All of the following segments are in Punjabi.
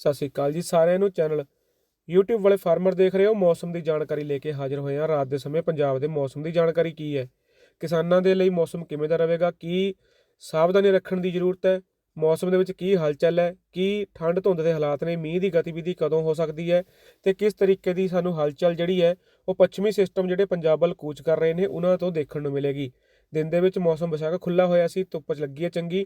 ਸਤਿ ਸ੍ਰੀ ਅਕਾਲ ਜੀ ਸਾਰਿਆਂ ਨੂੰ ਚੈਨਲ YouTube ਵਾਲੇ ਫਾਰਮਰ ਦੇਖ ਰਹੇ ਹੋ। ਮੌਸਮ ਦੀ ਜਾਣਕਾਰੀ ਲੈ ਕੇ ਹਾਜ਼ਰ ਹੋਏ ਹਾਂ। ਰਾਤ ਦੇ ਸਮੇਂ ਪੰਜਾਬ ਦੇ ਮੌਸਮ ਦੀ ਜਾਣਕਾਰੀ ਕੀ ਹੈ? ਕਿਸਾਨਾਂ ਦੇ ਲਈ ਮੌਸਮ ਕਿਵੇਂ ਦਾ ਰਹੇਗਾ? ਕੀ ਸਾਵਧਾਨੀ ਰੱਖਣ ਦੀ ਜ਼ਰੂਰਤ ਹੈ? ਮੌਸਮ ਦੇ ਵਿੱਚ ਕੀ ਹਲਚਲ ਹੈ? ਕੀ ਠੰਡ ਧੁੰਦ ਦੇ ਹਾਲਾਤ ਨੇ? ਮੀਂਹ ਦੀ ਗਤੀਵਿਧੀ ਕਦੋਂ ਹੋ ਸਕਦੀ ਹੈ? ਤੇ ਕਿਸ ਤਰੀਕੇ ਦੀ ਸਾਨੂੰ ਹਲਚਲ ਜਿਹੜੀ ਹੈ, ਉਹ ਪੱਛਮੀ ਸਿਸਟਮ ਜਿਹੜੇ ਪੰਜਾਬ ਵੱਲ ਕੂਚ ਕਰ ਰਹੇ ਨੇ, ਉਹਨਾਂ ਤੋਂ ਦੇਖਣ ਨੂੰ ਮਿਲੇਗੀ। ਦਿਨ ਦੇ ਵਿੱਚ ਮੌਸਮ ਬਸ਼ੱਕ ਖੁੱਲਾ ਹੋਇਆ ਸੀ, ਧੁੱਪ 'ਚ ਲੱਗੀ ਹੈ ਚੰਗੀ।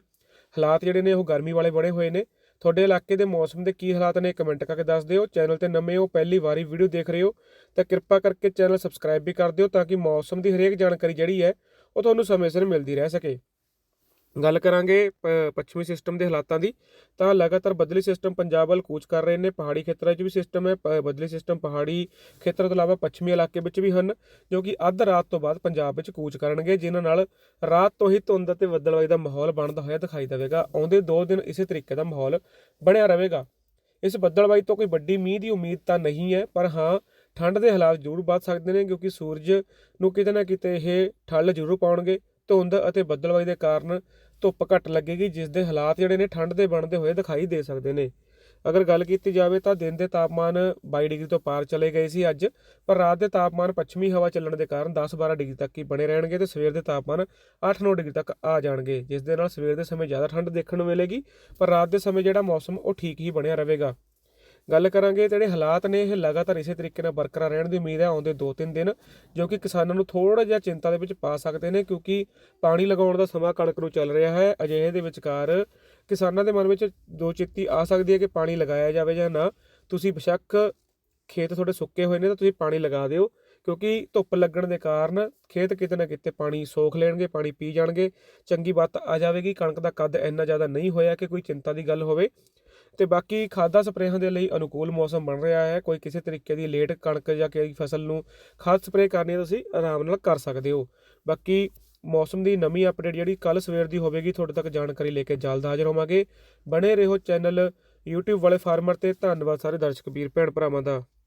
ਹਾਲਾਤ ਜਿਹੜੇ ਨੇ, ਉਹ ਗਰਮੀ ਵਾਲੇ ਬਣੇ ਹੋਏ ਨੇ। ਤੁਹਾਡੇ ਇਲਾਕੇ ਦੇ ਮੌਸਮ ਦੇ ਕੀ ਹਾਲਾਤ ਨੇ ਕਮੈਂਟ ਕਰਕੇ ਦੱਸ ਦਿਓ। ਚੈਨਲ ਤੇ ਨਵੇਂ ਹੋ, ਪਹਿਲੀ ਵਾਰੀ ਵੀਡੀਓ ਦੇਖ ਰਹੇ ਹੋ, ਤਾਂ ਕਿਰਪਾ ਕਰਕੇ ਚੈਨਲ ਸਬਸਕ੍ਰਾਈਬ ਵੀ ਕਰ ਦਿਓ ਤਾਂ ਕਿ ਮੌਸਮ ਦੀ ਹਰੇਕ ਜਾਣਕਾਰੀ ਜਿਹੜੀ ਹੈ, ਉਹ ਤੁਹਾਨੂੰ ਸਮੇਂ ਸਿਰ ਮਿਲਦੀ ਰਹਿ ਸਕੇ। ਗੱਲ ਕਰਾਂਗੇ ਪੱਛਮੀ ਸਿਸਟਮ ਦੇ ਹਾਲਾਤਾਂ ਦੀ, ਤਾਂ ਲਗਾਤਾਰ ਬਦਲੀ ਸਿਸਟਮ ਪੰਜਾਬ ਵੱਲ ਕੂਚ ਕਰ ਰਹੇ ਨੇ, ਪਹਾੜੀ ਖੇਤਰਾਂ 'ਚ ਵੀ ਸਿਸਟਮ ਹੈ, ਪ- ਬਦਲੀ ਸਿਸਟਮ ਪਹਾੜੀ ਖੇਤਰ ਤੋਂ ਇਲਾਵਾ ਪੱਛਮੀ ਇਲਾਕੇ ਵਿੱਚ ਵੀ ਹਨ, ਜੋ ਕਿ ਅੱਧ ਰਾਤ ਤੋਂ ਬਾਅਦ ਪੰਜਾਬ ਵਿੱਚ ਕੂਚ ਕਰਨਗੇ, ਜਿਨ੍ਹਾਂ ਨਾਲ ਰਾਤ ਤੋਂ ਹੀ ਧੁੰਦ ਅਤੇ ਬੱਦਲਵਾਈ ਦਾ ਮਾਹੌਲ ਬਣਦਾ ਹੋਇਆ ਦਿਖਾਈ ਦੇਵੇਗਾ। ਆਉਂਦੇ 2 ਦਿਨ ਇਸੇ ਤਰੀਕੇ ਦਾ ਮਾਹੌਲ ਬਣਿਆ ਰਹੇਗਾ। ਇਸ ਬੱਦਲਵਾਈ ਤੋਂ ਕੋਈ ਵੱਡੀ ਮੀਂਹ ਦੀ ਉਮੀਦ ਤਾਂ ਨਹੀਂ ਹੈ, ਪਰ ਹਾਂ, ਠੰਡ ਦੇ ਹਾਲਾਤ ਜ਼ਰੂਰ ਵੱਧ ਸਕਦੇ ਨੇ, ਕਿਉਂਕਿ ਸੂਰਜ ਨੂੰ ਕਿਤੇ ਨਾ ਕਿਤੇ ਇਹ ਠੱਲ ਜ਼ਰੂਰ ਪਾਉਣਗੇ। ਧੁੰਦ ਅਤੇ ਬੱਦਲਵਾਈ ਦੇ ਕਾਰਨ ਧੁੱਪ ਘੱਟ ਲੱਗੇਗੀ, ਜਿਸ ਦੇ ਹਾਲਾਤ ਜਿਹੜੇ ਨੇ ਠੰਡ ਦੇ ਬਣਦੇ ਹੋਏ ਦਿਖਾਈ ਦੇ ਸਕਦੇ ਨੇ। ਅਗਰ ਗੱਲ ਕੀਤੀ ਜਾਵੇ ਤਾਂ ਦਿਨ ਦੇ ਤਾਪਮਾਨ 22 ਡਿਗਰੀ ਤੋਂ ਪਾਰ ਚਲੇ ਗਏ ਸੀ ਅੱਜ, ਪਰ ਰਾਤ ਦੇ ਤਾਪਮਾਨ ਪੱਛਮੀ ਹਵਾ ਚੱਲਣ ਦੇ ਕਾਰਨ 10-12 ਡਿਗਰੀ ਤੱਕ ਹੀ ਬਣੇ ਰਹਿਣਗੇ ਤੇ ਸਵੇਰ ਦੇ ਤਾਪਮਾਨ 8-9 ਡਿਗਰੀ ਤੱਕ ਆ ਜਾਣਗੇ, ਜਿਸ ਦੇ ਨਾਲ ਸਵੇਰ ਦੇ ਸਮੇਂ ਜ਼ਿਆਦਾ ਠੰਡ ਦੇਖਣ ਨੂੰ ਮਿਲੇਗੀ, ਪਰ ਰਾਤ ਦੇ ਸਮੇਂ ਜਿਹੜਾ ਮੌਸਮ ਉਹ ਠੀਕ ਹੀ ਬਣਿਆ ਰਹੇਗਾ। ਗੱਲ ਕਰਾਂਗੇ ਜਿਹੜੇ ਹਾਲਾਤ ਨੇ, ਇਹ ਲਗਾਤਾਰ ਇਸੇ ਤਰੀਕੇ ਨਾਲ ਬਰਕਰਾਰ ਰਹਿਣ ਦੀ ਉਮੀਦ ਹੈ ਆਉਂਦੇ 2-3 ਦਿਨ, ਜੋ ਕਿ ਕਿਸਾਨਾਂ ਨੂੰ ਥੋੜਾ ਜਿਹਾ ਚਿੰਤਾ ਦੇ ਵਿੱਚ ਪਾ ਸਕਦੇ ਨੇ, ਕਿਉਂਕਿ ਪਾਣੀ ਲਗਾਉਣ ਦਾ ਸਮਾਂ ਕਣਕ ਨੂੰ ਚੱਲ ਰਿਹਾ ਹੈ। ਅਜਿਹੇ ਦੇ ਵਿਚਕਾਰ ਕਿਸਾਨਾਂ ਦੇ ਮਨ ਵਿੱਚ ਦੋ ਚਿੱਤੀ ਆ ਸਕਦੀ ਹੈ ਕਿ ਪਾਣੀ ਲਗਾਇਆ ਜਾਵੇ ਜਾਂ ਨਾ। ਤੁਸੀਂ ਬੇਸ਼ੱਕ ਖੇਤ ਤੁਹਾਡੇ ਸੁੱਕੇ ਹੋਏ ਨੇ ਤਾਂ ਤੁਸੀਂ ਪਾਣੀ ਲਗਾ ਦਿਓ, ਕਿਉਂਕਿ ਧੁੱਪ ਲੱਗਣ ਦੇ ਕਾਰਨ ਖੇਤ ਕਿਤੇ ਨਾ ਕਿਤੇ ਪਾਣੀ ਸੋਖ ਲੈਣਗੇ, ਪਾਣੀ ਪੀ ਜਾਣਗੇ। ਚੰਗੀ ਬਾਤ ਆ ਜਾਵੇਗੀ, ਕਣਕ ਦਾ ਕੱਦ ਇੰਨਾ ਜ਼ਿਆਦਾ ਨਹੀਂ ਹੋਇਆ ਕਿ ਕੋਈ ਚਿੰਤਾ ਦੀ ਗੱਲ ਹੋਵੇ। ਤੇ ਬਾਕੀ ਖਾਦਾਂ ਸਪਰੇਹਾਂ ਦੇ ਲਈ ਅਨੁਕੂਲ ਮੌਸਮ ਬਣ ਰਿਹਾ ਹੈ। ਕੋਈ ਕਿਸੇ ਤਰੀਕੇ ਦੀ ਲੇਟ ਕਣਕ ਜਾਂ ਕੋਈ ਫਸਲ ਨੂੰ ਖਾਦ ਸਪਰੇਅ ਕਰਨੀ ਹੈ, ਤੁਸੀਂ ਆਰਾਮ ਨਾਲ ਕਰ ਸਕਦੇ ਹੋ। ਬਾਕੀ ਮੌਸਮ ਦੀ ਨਵੀਂ ਅਪਡੇਟ ਜਿਹੜੀ ਕੱਲ ਸਵੇਰ ਦੀ ਹੋਵੇਗੀ, ਤੁਹਾਡੇ ਤੱਕ ਜਾਣਕਾਰੀ ਲੈ ਕੇ ਜਲਦ ਹਾਜ਼ਰ ਹੋਵਾਂਗੇ। ਬਣੇ ਰਹੋ ਚੈਨਲ YouTube ਵਾਲੇ ਫਾਰਮਰ ਤੇ। ਧੰਨਵਾਦ ਸਾਰੇ ਦਰਸ਼ਕ, ਵੀਰ, ਭੈਣ ਭਰਾਵਾਂ ਦਾ।